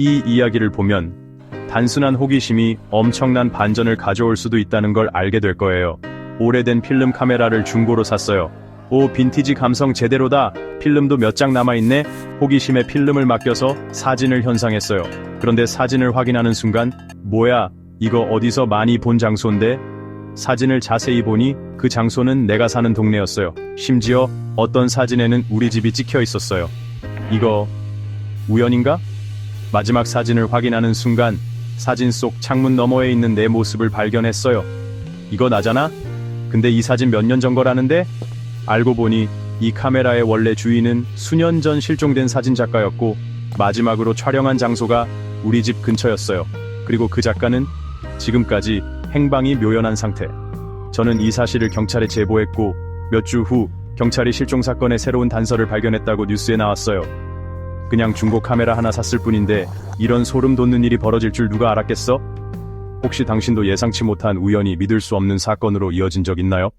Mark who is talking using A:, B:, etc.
A: 이 이야기를 보면 단순한 호기심이 엄청난 반전을 가져올 수도 있다는 걸 알게 될 거예요. 오래된 필름 카메라를 중고로 샀어요. 오, 빈티지 감성 제대로다. 필름도 몇 장 남아있네. 호기심에 필름을 맡겨서 사진을 현상했어요. 그런데 사진을 확인하는 순간, 뭐야, 이거 어디서 많이 본 장소인데? 사진을 자세히 보니 그 장소는 내가 사는 동네였어요. 심지어 어떤 사진에는 우리 집이 찍혀 있었어요. 이거 우연인가? 마지막 사진을 확인하는 순간 사진 속 창문 너머에 있는 내 모습을 발견했어요. 이거 나잖아? 근데 이 사진 몇 년 전 거라는데? 알고 보니 이 카메라의 원래 주인은 수년 전 실종된 사진 작가였고 마지막으로 촬영한 장소가 우리 집 근처였어요. 그리고 그 작가는 지금까지 행방이 묘연한 상태. 저는 이 사실을 경찰에 제보했고 몇 주 후 경찰이 실종 사건의 새로운 단서를 발견했다고 뉴스에 나왔어요. 그냥 중고 카메라 하나 샀을 뿐인데 이런 소름 돋는 일이 벌어질 줄 누가 알았겠어? 혹시 당신도 예상치 못한 우연히 믿을 수 없는 사건으로 이어진 적 있나요?